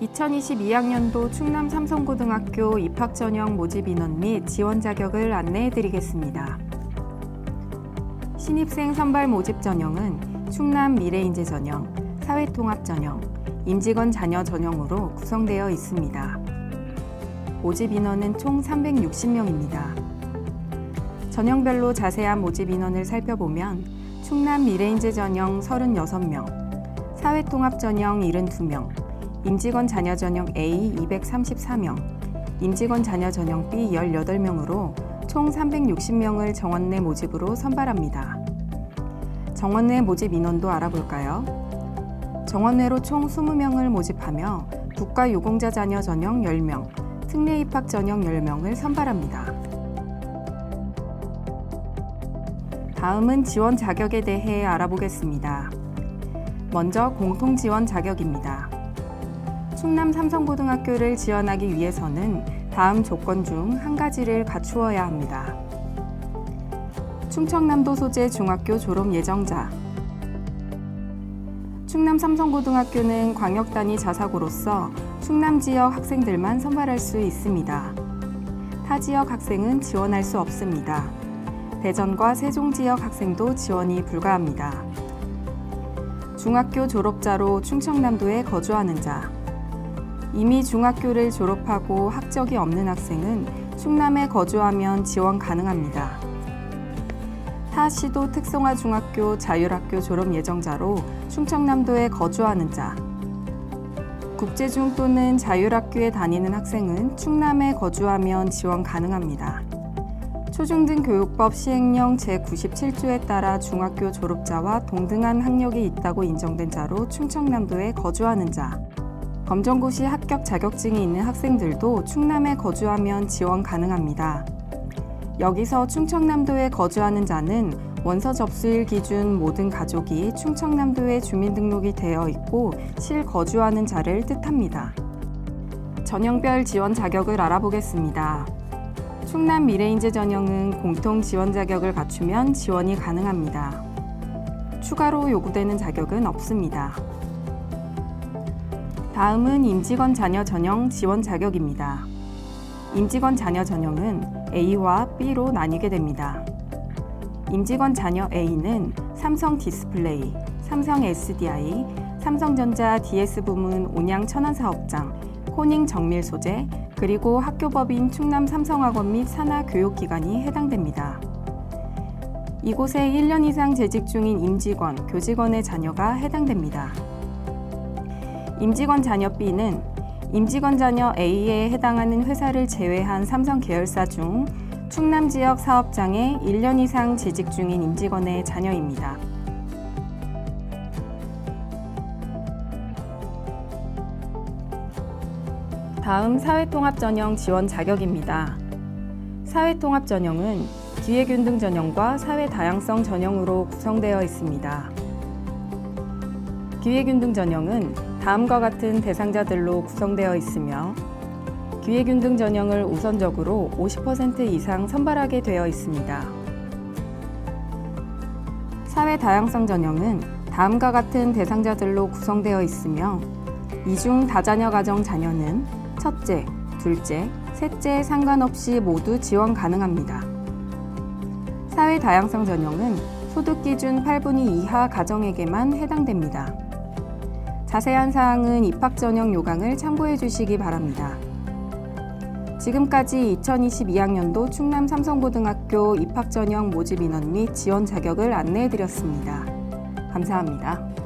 2022학년도 충남 삼성고등학교 입학 전형 모집 인원 및 지원 자격을 안내해 드리겠습니다. 신입생 선발 모집 전형은 충남 미래인재 전형, 사회통합 전형, 임직원 자녀 전형으로 구성되어 있습니다. 모집 인원은 총 360명입니다. 전형별로 자세한 모집 인원을 살펴보면 충남 미래인재 전형 36명, 사회통합 전형 72명, 임직원 자녀 전형 A 234명, 임직원 자녀 전형 B 18명으로 총 360명을 정원 내 모집으로 선발합니다. 정원 내 모집 인원도 알아볼까요? 정원 내로 총 20명을 모집하며 국가 유공자 자녀 전형 10명, 특례 입학 전형 10명을 선발합니다. 다음은 지원 자격에 대해 알아보겠습니다. 먼저 공통 지원 자격입니다. 충남 삼성고등학교를 지원하기 위해서는 다음 조건 중 한 가지를 갖추어야 합니다. 충청남도 소재 중학교 졸업 예정자. 충남 삼성고등학교는 광역단위 자사고로서 충남 지역 학생들만 선발할 수 있습니다. 타 지역 학생은 지원할 수 없습니다. 대전과 세종 지역 학생도 지원이 불가합니다. 중학교 졸업자로 충청남도에 거주하는 자. 이미 중학교를 졸업하고 학적이 없는 학생은 충남에 거주하면 지원 가능합니다. 타 시도 특성화 중학교 자율학교 졸업 예정자로 충청남도에 거주하는 자. 국제중 또는 자율학교에 다니는 학생은 충남에 거주하면 지원 가능합니다. 초중등 교육법 시행령 제97조에 따라 중학교 졸업자와 동등한 학력이 있다고 인정된 자로 충청남도에 거주하는 자. 검정고시 합격 자격증이 있는 학생들도 충남에 거주하면 지원 가능합니다. 여기서 충청남도에 거주하는 자는 원서 접수일 기준 모든 가족이 충청남도에 주민등록이 되어 있고 실거주하는 자를 뜻합니다. 전형별 지원 자격을 알아보겠습니다. 충남 미래인재 전형은 공통 지원 자격을 갖추면 지원이 가능합니다. 추가로 요구되는 자격은 없습니다. 다음은 임직원 자녀 전형 지원 자격입니다. 임직원 자녀 전형은 A와 B로 나뉘게 됩니다. 임직원 자녀 A는 삼성 디스플레이, 삼성 SDI, 삼성전자 DS 부문 온양 천안 사업장, 코닝 정밀 소재, 그리고 학교법인 충남 삼성학원 및 산하 교육기관이 해당됩니다. 이곳에 1년 이상 재직 중인 임직원, 교직원의 자녀가 해당됩니다. 임직원 자녀 B는 임직원 자녀 A에 해당하는 회사를 제외한 삼성 계열사 중 충남 지역 사업장에 1년 이상 재직 중인 임직원의 자녀입니다. 다음 사회통합 전형 지원 자격입니다. 사회통합 전형은 기회균등 전형과 사회 다양성 전형으로 구성되어 있습니다. 기회균등 전형은 다음과 같은 대상자들로 구성되어 있으며 기회균등 전형을 우선적으로 50% 이상 선발하게 되어 있습니다. 사회 다양성 전형은 다음과 같은 대상자들로 구성되어 있으며 이중 다자녀 가정 자녀는 첫째, 둘째, 셋째 상관없이 모두 지원 가능합니다. 사회 다양성 전형은 소득 기준 8분위 이하 가정에게만 해당됩니다. 자세한 사항은 입학 전형 요강을 참고해 주시기 바랍니다. 지금까지 2022학년도 충남 삼성고등학교 입학 전형 모집 인원 및 지원 자격을 안내해 드렸습니다. 감사합니다.